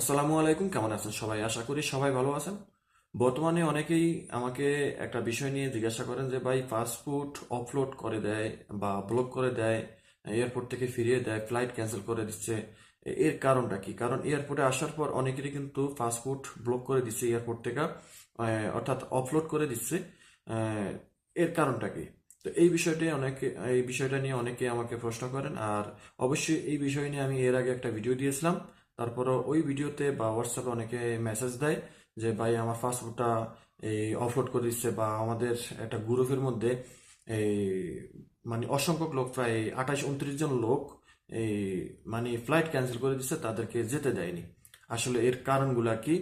আসসালামু আলাইকুম, কেমন আছেন সবাই? আশা করি সবাই ভালো আছেন। বর্তমানে অনেকেই আমাকে একটা বিষয় নিয়ে জিজ্ঞাসা করেন যে, ভাই, পাসপোর্ট অফলোড করে দেয় বা ব্লক করে দেয় এয়ারপোর্ট থেকে ফিরিয়ে দেয় ফ্লাইট ক্যান্সেল করে দিচ্ছে, এর কারণটা কি? কারণ এয়ারপোর্টে আসার পর অনেকেরই কিন্তু পাসপোর্ট ব্লক করে দিচ্ছে এয়ারপোর্ট থেকে অর্থাৎ অফলোড করে দিচ্ছে এর কারণটা কি? তো এই বিষয়টি অনেকে, এই বিষয়টা নিয়ে অনেকে আমাকে প্রশ্ন করেন, আর অবশ্যই এই বিষয় নিয়ে আমি এর আগে একটা ভিডিও দিয়েছিলাম। তারপরে ওই ভিডিওতে বা হোয়াটসঅ্যাপে অনেকে মেসেজ দেয় যে, ভাই, আমার পাসপোর্টটা এই অফলোড করে দিচ্ছে বা আমাদের একটা গ্রুপের মধ্যে এই মানে অসংখ্য লোক, প্রায় আঠাশ, উনত্রিশ জন লোক এই মানে ফ্লাইট ক্যান্সেল করে দিচ্ছে, তাদেরকে যেতে দেয়নি। আসলে এর কারণগুলা কি?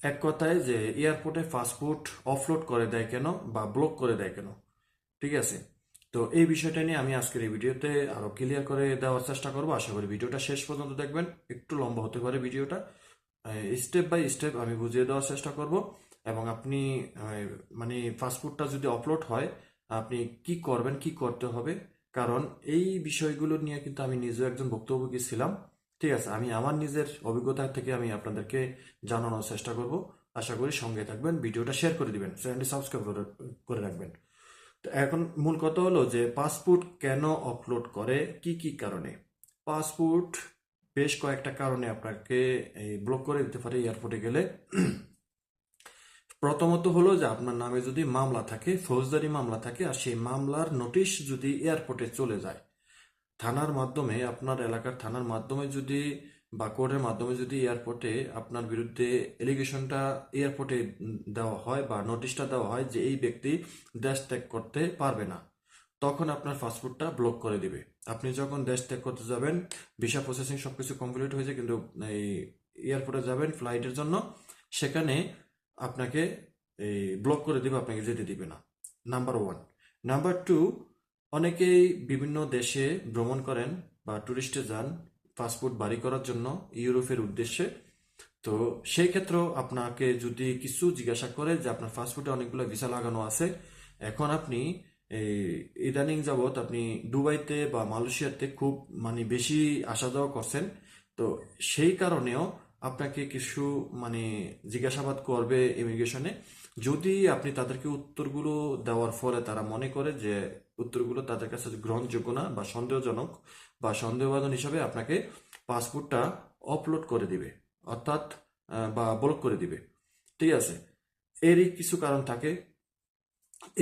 এক কথায় যে এয়ারপোর্টে পাসপোর্ট অফলোড করে দেয় কেন বা ব্লক করে দেয় কেন? ঠিক আছে? তো এই বিষয়টা নিয়ে আমি আজকের এই ভিডিওতে আরও ক্লিয়ার করে দেওয়ার চেষ্টা করব। আশা করি ভিডিওটা শেষ পর্যন্ত দেখবেন। একটু লম্বা হতে পারে ভিডিওটা। স্টেপ বাই স্টেপ আমি বুঝিয়ে দেওয়ার চেষ্টা করব। এবং আপনি মানে পাসপোর্টটা যদি আপলোড হয়, আপনি কি করবেন, কি করতে হবে? কারণ এই বিষয়গুলো নিয়ে কিন্তু আমি নিজেও একজন ভুক্তভোগী ছিলাম। ঠিক আছে, আমি আমার নিজের অভিজ্ঞতা থেকে আমি আপনাদেরকে জানানোর চেষ্টা করব। আশা করি সঙ্গে থাকবেন, ভিডিওটা শেয়ার করে দিবেন। চ্যানেলটি সাবস্ক্রাইব করে রাখবেন। এখন মূল কথা হলো যে পাসপোর্ট কেন আপলোড করে, কি কি কারণে? পাসপোর্ট বেশ কয়েকটা কারণে আপনাকে ব্লক করে দিতে পারে এয়ারপোর্টে গেলে। প্রথমত হলো যে আপনার নামে যদি মামলা থাকে, ফৌজদারি মামলা থাকে, আর সেই মামলার নোটিশ যদি এয়ারপোর্টে চলে যায়, থানার মাধ্যমে, আপনার এলাকার থানার মাধ্যমে যদি বা কোর্টের মাধ্যমে যদি এয়ারপোর্টে আপনার বিরুদ্ধে এলিগেশনটা এয়ারপোর্টে দেওয়া হয় বা নোটিশটা দেওয়া হয় যে এই ব্যক্তি দেশ ত্যাগ করতে পারবে না, তখন আপনার পাসপোর্টটা ব্লক করে দিবে। আপনি যখন দেশ ত্যাগ করতে যাবেন, ভিসা প্রসেসিং সবকিছু কমপ্লিট হয়েছে, কিন্তু এই এয়ারপোর্টে যাবেন ফ্লাইটের জন্য, সেখানে আপনাকে এই ব্লক করে দিবে, আপনাকে যেতে দিবে না। Number one. নাম্বার টু, অনেকেই বিভিন্ন দেশে ভ্রমণ করেন বা ট্যুরিস্টে যান পাসপোর্ট বাড়ি করার জন্য ইউরোপের উদ্দেশ্যে। তো সেই ক্ষেত্রেও আপনাকে যদি কিছু জিজ্ঞাসা করে যে আপনার পাসপোর্টে অনেকগুলো ভিসা লাগানো আছে, এখন আপনি ইদানিং যাবৎ আপনি দুবাইতে বা মালয়েশিয়াতে খুব মানে বেশি আসা যাওয়া করছেন। তো সেই কারণেও আপনাকে কিছু মানে জিজ্ঞাসাবাদ করবে ইমিগ্রেশনে। যদি আপনি তাদেরকে উত্তরগুলো দেওয়ার ফলে তারা মনে করে যে উত্তরগুলো তাদের কাছে গ্রহণযোগ্য না বা সন্দেহজনক বা সন্দেহভাজন হিসাবে আপনাকে পাসপোর্টটা আপলোড করে দিবে, অর্থাৎ বা ব্লক করে দিবে। ঠিক আছে? এরই কিছু কারণ থাকে।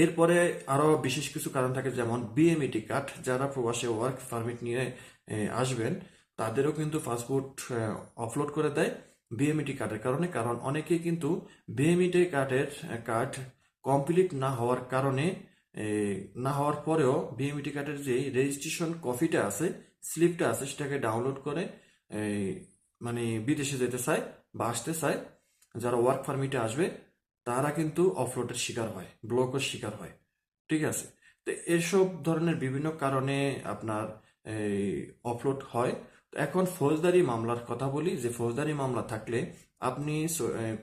এরপরে আরও বিশেষ কিছু কারণ থাকে, যেমন বিএমইটি কার্ড যারা প্রবাসে ওয়ার্ক পারমিট নিয়ে আসবেন তাদেরও কিন্তু পাসপোর্ট অফলোড করে দেয় বিএমইটি কার্ডের কারণে। কারণ অনেকেই কিন্তু বিএমইটি কার্ডের কার্ড কমপ্লিট না হওয়ার কারণে না হওয়ার পরেও বিএমইটি কার্ডের যে রেজিস্ট্রেশন কপিটা আছে স্লিপটা আছে, সেটাকে ডাউনলোড করে মানে বিদেশে যেতে চায় বা আসতে চায়, যারা ওয়ার্ক পারমিটে আসবে, তারা কিন্তু অফলোডের শিকার হয় ব্লকের শিকার হয়। ঠিক আছে? তো এসব ধরনের বিভিন্ন কারণে আপনার অফলোড হয়। এখন ফৌজদারি মামলার কথা বলি, যে ফৌজদারি মামলা থাকলে আপনি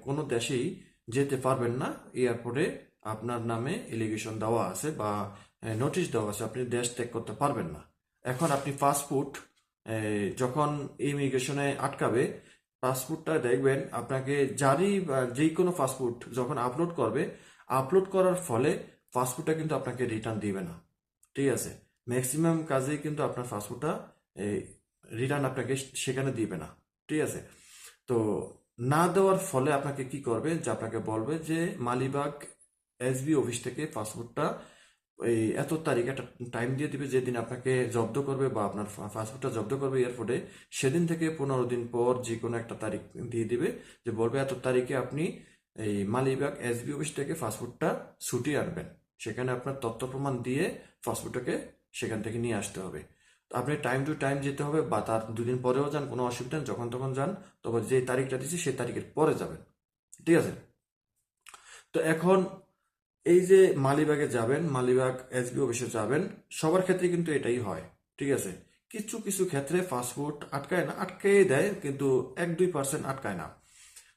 কোনো দেশেই যেতে পারবেন না। এয়ারপোর্টে আপনার নামে এলিগেশন দেওয়া আছে বা নোটিশ দেওয়া আছে, আপনি দেশ ত্যাগ করতে পারবেন না। এখন আপনি পাসপোর্ট যখন ইমিগ্রেশনে আটকাবে, পাসপোর্টটা দেখবেন আপনাকে বা যে কোনো পাসপোর্ট যখন আপলোড করবে, আপলোড করার ফলে পাসপোর্টটা কিন্তু আপনাকে রিটার্ন দিবে না। ঠিক আছে? ম্যাক্সিমাম কাজেই কিন্তু আপনার পাসপোর্টটা রিটার্ন আপনাকে সেখানে দিবে না, ঠিক আছে? তো না দেওয়ার ফলে আপনাকে কি করবে? যে আপনাকে বলবে যে, মালিবাগ এসবি অফিস থেকে পাসপোর্টটা এই এত তারিখ একটা টাইম দিয়ে দিবে যেদিন আপনাকে জব্দ করবে বা আপনার পাসপোর্টটা জব্দ করবে এয়ারপোর্টে সেদিন থেকে পনেরো দিন পর যে কোনো একটা তারিখ দিয়ে দিবে যে বলবে এত তারিখে আপনি এই মালিবাগ এসবি অফিস থেকে পাসপোর্টটা ছুটিয়ে আনবেন। সেখানে আপনার তথ্য প্রমাণ দিয়ে পাসপোর্টটাকে সেখান থেকে নিয়ে আসতে হবে। আপনি টাইম টু টাইম যেতে হবে বা তার দুদিন পরেও যান, কোনো অসুবিধা নেই। যখন তখন যান, তবে যে তারিখটা দিচ্ছি, সেই তারিখের পরে যাবেন। ঠিক আছে? তো এখন এই যে মালিবাগে যাবেন, মালিবাগ এসবি অফিসে যাবেন, সবার ক্ষেত্রে কিন্তু এটাই হয়। ঠিক আছে? কিছু কিছু ক্ষেত্রে পাসপোর্ট আটকায় না, আটকাই দেয়, কিন্তু এক, দুই পার্সেন্ট আটকায় না।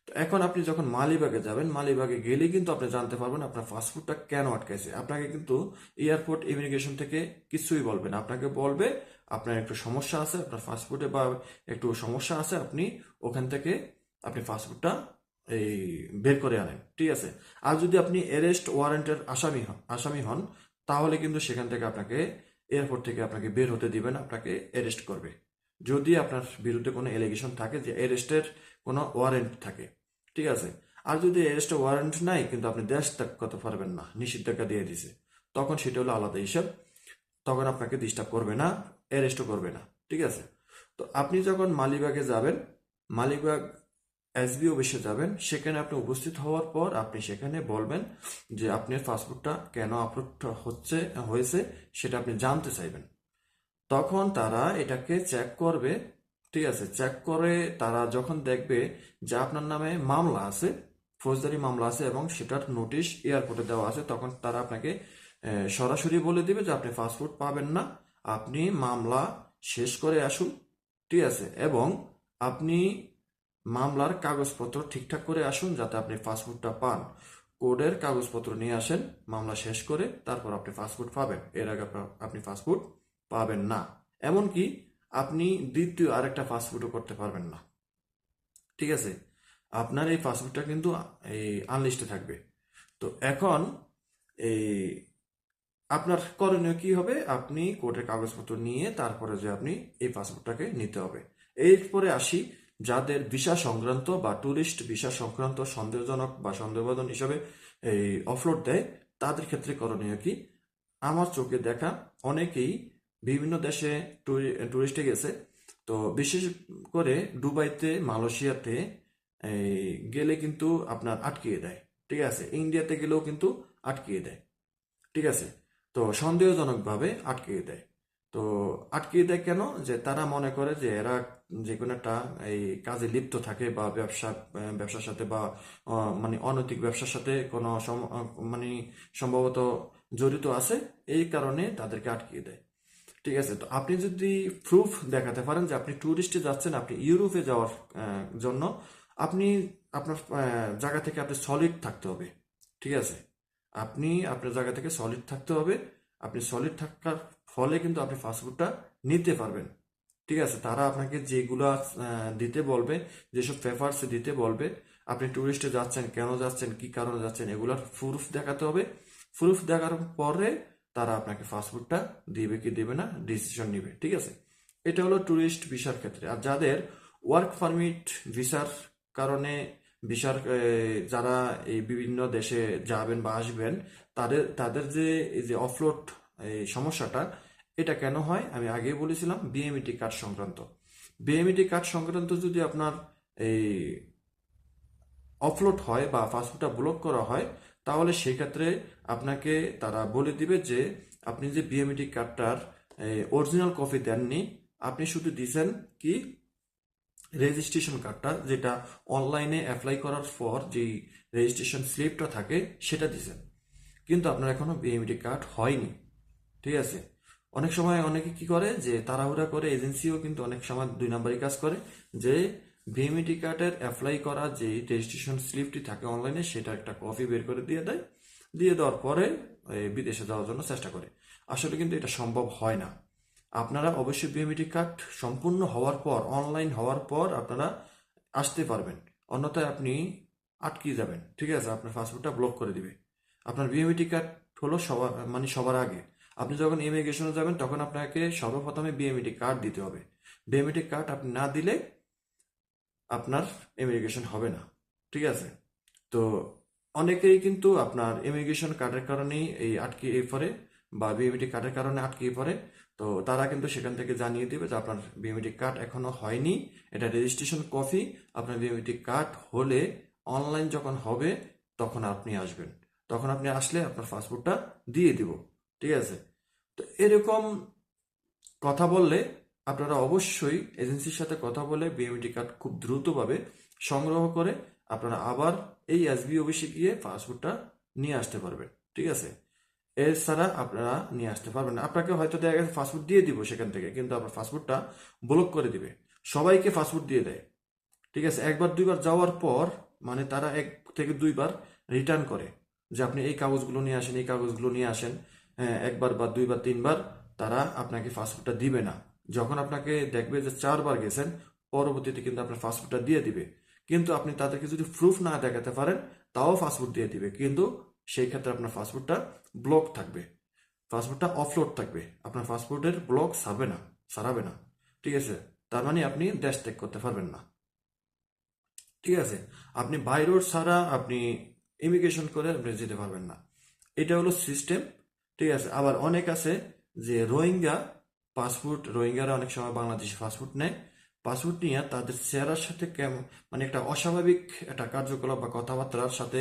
এখন আপনি যখন মালিবাগে যাবেন, মালিবাগে গেলে কিন্তু আপনি জানতে পারবেন আপনার পাসপোর্টটা কেন আটকাইছে। আপনাকে কিন্তু এয়ারপোর্ট ইমিগ্রেশন থেকে কিছুই বলবে না। আপনাকে বলবে, আপনার একটু সমস্যা আছে, আপনার পাসপোর্টে বা একটু সমস্যা আছে, আপনি ওখান থেকে আপনি পাসপোর্টটা এই বের করে আনেন। ঠিক আছে? আর যদি আপনি অ্যারেস্ট ওয়ারেন্টের আসামি হন আসামি হন, তাহলে কিন্তু সেখান থেকে আপনাকে এয়ারপোর্ট থেকে আপনাকে বের হতে দিবেন আপনাকে অ্যারেস্ট করবে। যদি আপনার বিরুদ্ধে কোনো এলিগেশন থাকে যে অ্যারেস্টের কোনো ওয়ারেন্ট থাকে, ঠিক আছে? আর যদি অ্যারেস্টের ওয়ারেন্ট নাই, কিন্তু আপনি দেশ ত্যাগ করতে পারবেন না নিষিদ্ধাজ্ঞা দিয়ে দিছে, তখন সেটা হলো আলাদা হিসাব, তখন আপনাকে ডিস্টার্ব করবে না অ্যারেস্টও করবে না, ঠিক আছে? তো আপনি যখন মালিবাগে যাবেন, মালিবাগ এসবি অফিসে যাবেন, সেখানে আপনি উপস্থিত হওয়ার পর আপনি সেখানে বলবেন যে আপনার পাসপোর্টটা কেন আপলোড হচ্ছে, হয়েছে, সেটা আপনি জানতে চাইবেন। তখন তারা এটাকে চেক করবে ঠিক আছে চেক করে তারা যখন দেখবে যে আপনার নামে মামলা আছে, ফৌজদারি মামলা আছে এবং সেটার নোটিশ এয়ারপোর্টে দেওয়া আছে, তখন তারা আপনাকে সরাসরি বলে দিবে যে আপনি পাসপোর্ট পাবেন না, আপনি মামলা শেষ করে আসুন, ঠিক আছে, এবং আপনি মামলার কাগজপত্র ঠিকঠাক করে আসুন যাতে আপনি পাসপোর্টটা পান। কোডের কাগজপত্র নিয়ে আসেন, মামলা শেষ করে তারপর আপনি পাসপোর্ট পাবেন। এর আগে আপনি পাসপোর্ট পাবেন না। এমনকি আপনি দ্বিতীয় আরেকটা পাসপোর্টও করতে পারবেন না। ঠিক আছে? আপনার এই পাসপোর্টটা কিন্তু, এই আনলিস্টে থাকবে। তো এখন এই আপনার করণীয় কি হবে? আপনি কোর্টের কাগজপত্র নিয়ে তারপরে যে আপনি এই পাসপোর্টটাকে নিতে হবে। এরপরে আসি যাদের ভিসা সংক্রান্ত বা ট্যুরিস্ট ভিসা সংক্রান্ত সন্দেহজনক বা সন্দেহবাদন হিসাবে এই অফলোড দেয়, তাদের ক্ষেত্রে করণীয় কি? আমার চোখে দেখা অনেকেই বিভিন্ন দেশে টুরি- ট্যুরিস্টে গেছে। তো বিশেষ করে দুবাইতে, মালয়েশিয়াতে গেলে কিন্তু আপনার আটকিয়ে দেয়। ঠিক আছে? ইন্ডিয়াতে গেলেও কিন্তু আটকিয়ে দেয়। ঠিক আছে? তো সন্দেহজনকভাবে আটকিয়ে দেয়। তো আটকিয়ে দেয় কেন? যে তারা মনে করে যে এরা যে কোনো একটা, এই কাজে লিপ্ত থাকে বা ব্যবসা, ব্যবসার সাথে বা মানে অনৈতিক ব্যবসার সাথে কোনো মানে সম্ভবত জড়িত আছে, এই কারণে তাদেরকে আটকিয়ে দেয়। ঠিক আছে, তো আপনি যদি প্রুফ দেখাতে পারেন যে আপনি ট্যুরিস্টে যাচ্ছেন, আপনি ইউরোপে যাওয়ার জন্য, আপনি আপনার জায়গা থেকে আপনি সলিড থাকতে হবে, ঠিক আছে? আপনি আপনার জায়গা থেকে সলিড থাকতে হবে, আপনি সলিড থাকার ফলে কিন্তু আপনি ফাস্টফুডটা নিতে পারবেন, ঠিক আছে? তারা আপনাকে যেগুলো দিতে বলবে, যেসব পেপারস দিতে বলবে, আপনি ট্যুরিস্টে যাচ্ছেন, কেন যাচ্ছেন, কি কারণে যাচ্ছেন, এগুলোর প্রুফ দেখাতে হবে। প্রুফ দেখার পরে তারা আপনাকে ফাস্টফুডটা দিবে কি দেবে না ডিসিশন নিবে, ঠিক আছে? এটা হলো ট্যুরিস্ট ভিসার ক্ষেত্রে। আর যাদের ওয়ার্ক পারমিট ভিসার কারণে ভিসার যারা এই বিভিন্ন দেশে যাবেন বা আসবেন, তাদের তাদের যে, এই যে অফলোড এই সমস্যাটা, এটা কেন হয়? আমি আগেই বলেছিলাম বিএমইটি কার্ড সংক্রান্ত। বিএমইটি কার্ড সংক্রান্ত যদি আপনার এই অফলোড হয় বা পাসপোর্টটা ব্লক করা হয় তাহলে সেই ক্ষেত্রে আপনাকে তারা বলে দিবে যে, আপনি যে বিএমইটি কার্ডটার অরিজিনাল কপি দেননি, আপনি শুধু দিয়েছেন কি? রেজিস্ট্রেশন কার্ডটা যেটা অনলাইনে অ্যাপ্লাই করার পর যেই রেজিস্ট্রেশন স্লিপটা থাকে, সেটা দিয়েছেন কিন্তু আপনার এখনও বিএমইটি কার্ড হয়নি। ঠিক আছে? অনেক সময় অনেকে কি করে, যে তাড়াহুড়া করে এজেন্সিও কিন্তু অনেক সময় দুই নাম্বারই কাজ করে, যে ভিএমইটি কার্ডের অ্যাপ্লাই করা যে রেজিস্ট্রেশন স্লিপটি থাকে অনলাইনে সেটা একটা কপি বের করে দিয়ে দেয়। দিয়ে দেওয়ার পরে বিদেশে যাওয়ার জন্য চেষ্টা করে। আসলে কিন্তু এটা সম্ভব হয় না। আপনারা অবশ্যই বিএমইটি কার্ড সম্পূর্ণ হওয়ার পর অনলাইন হওয়ার পর আপনারা আসতে পারবেন। অন্যথায় আপনি আটকে যাবেন। ঠিক আছে, আপনার পাসপোর্টটা ব্লক করে দিবে। আপনার বিএমইটি কার্ড হলো সবার মানে সবার আগে। আপনি যখন ইমিগ্রেশনে যাবেন, তখন আপনাকে সর্বপ্রথমে বিএমইটি কার্ড দিতে হবে। বিএমইটি কার্ড আপনি না দিলে আপনার ইমিগ্রেশন হবে না, ঠিক আছে? তো অনেকেই কিন্তু আপনার ইমিগ্রেশন কার্ডের কারণেই এই আটকে পড়ে বা বিএমইটি কার্ডের কারণে আটকে পড়ে। তো তারা কিন্তু সেখান থেকে জানিয়ে দেবে যে আপনার বিএমইটি কার্ড এখনও হয়নি, এটা রেজিস্ট্রেশন কপি আপনার বিএমইটি কার্ড হলে অনলাইন যখন হবে তখন আপনি আসবেন। তখন আপনি আসলে আপনার পাসপোর্টটা দিয়ে দিব, ঠিক আছে? তো এরকম কথা বললে আপনারা অবশ্যই এজেন্সির সাথে কথা বলে বিএমইটি কার্ড খুব দ্রুতভাবে সংগ্রহ করে আপনারা আবার এই এসবি অফিসে গিয়ে পাসপোর্টটা নিয়ে আসতে পারবেন, ঠিক আছে? এছাড়া আপনারা নিয়ে আসতে পারবেন আপনাকে হয়তো দেখা গেছে পাসপোর্ট দিয়ে দিব সেখান থেকে, কিন্তু আপনার পাসপোর্টটা ব্লক করে দিবে। সবাইকে পাসপোর্ট দিয়ে দেয়, ঠিক আছে? একবার, দুইবার যাওয়ার পর মানে তারা এক থেকে দুইবার রিটার্ন করে যে আপনি এই কাগজগুলো নিয়ে আসেন, এই কাগজগুলো নিয়ে আসেন। হ্যাঁ একবার বা দুইবার, তিনবার তারা আপনাকে পাসপোর্টটা দিবে না। যখন আপনাকে দেখবে যে চারবার গেছেন, পরবর্তীতে কিন্তু আপনার পাসপোর্টটা দিয়ে দিবে। কিন্তু আপনি তাদেরকে যদি প্রুফ না দেখাতে পারেন, তাও ফাস্টফুড দিয়ে দিবে। কিন্তু সেই ক্ষেত্রে আপনার ফাস্টফুডটা ব্লক থাকবে। ফাস্টফুডটা অফলোড থাকবে। আপনার ফাস্টফুডের ব্লক সারবে না সারাবে না। ঠিক আছে? তার মানে আপনি দেশ ত্যাগ করতে পারবেন না। ঠিক আছে? আপনি বাইরোড ছাড়া আপনি ইমিগ্রেশন করে আপনি যেতে পারবেন না। এটা হলো সিস্টেম ঠিক আছে? আবার অনেক আছে যে রোহিঙ্গা পাসপোর্ট রোহিঙ্গারা অনেক সময় বাংলাদেশে পাসপোর্ট নেয়। পাসপোর্ট নিয়ে তাদের চেহারার সাথে মানে একটা অস্বাভাবিক একটা কার্যকলাপ বা কথাবার্তার সাথে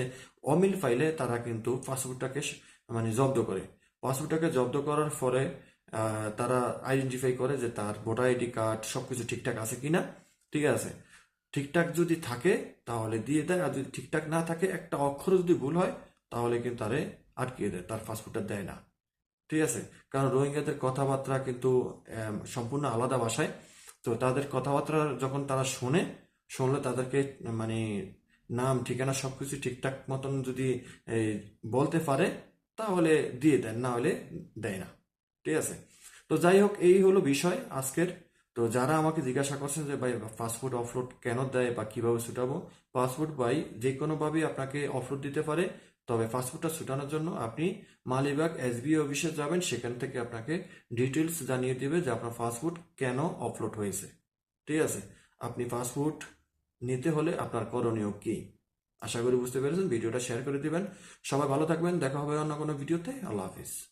অমিল পাইলে তারা কিন্তু পাসপোর্টটাকে মানে জব্দ করে। পাসপোর্টটাকে জব্দ করার পরে তারা আইডেন্টিফাই করে যে তার ভোটার আইডি কার্ড সবকিছু ঠিকঠাক আছে কিনা। ঠিক আছে? ঠিকঠাক যদি থাকে তাহলে দিয়ে দেয়, আর যদি ঠিকঠাক না থাকে, একটা অক্ষর যদি ভুল হয় তাহলে কিন্তু তারে আটকিয়ে দেয়, তার পাসপোর্টটা দেয় না। ঠিক আছে? কারণ রোহিঙ্গাদের কথাবার্তা কিন্তু সম্পূর্ণ আলাদা ভাষায়। তো তাদের কথাবার্তা যখন তারা শোনে, শুনলে তাদেরকে মানে নাম, ঠিকানা সবকিছু ঠিকঠাক মতন যদি বলতে পারে, তাহলে দিয়ে দেন, না হলে দেয় না। ঠিক আছে? তো যাই হোক, এই হলো বিষয় আজকের। তো যারা আমাকে জিজ্ঞাসা করছেন যে, ভাই, পাসপোর্ট অফলোড কেন দেয় বা কীভাবে ছুটাবো? পাসপোর্ট ভাই, যে কোনোভাবে আপনাকে অফলোড দিতে পারে। তবে পাসপোর্টটা ছুটানোর জন্য আপনি মালিবাগ এসবি অফিসে যাবেন। সেখান থেকে আপনাকে ডিটেলস জানিয়ে দেবে যে আপনার পাসপোর্ট কেন অপলোড হয়েছে। ঠিক আছে? আপনি পাসপোর্ট নিতে হলে আপনার করণীয় কী? আশা করি বুঝতে পেরেছেন। ভিডিওটা শেয়ার করে দিবেন। সবাই ভালো থাকবেন। দেখা হবে অন্য কোনো ভিডিওতে আল্লাহ হাফিজ।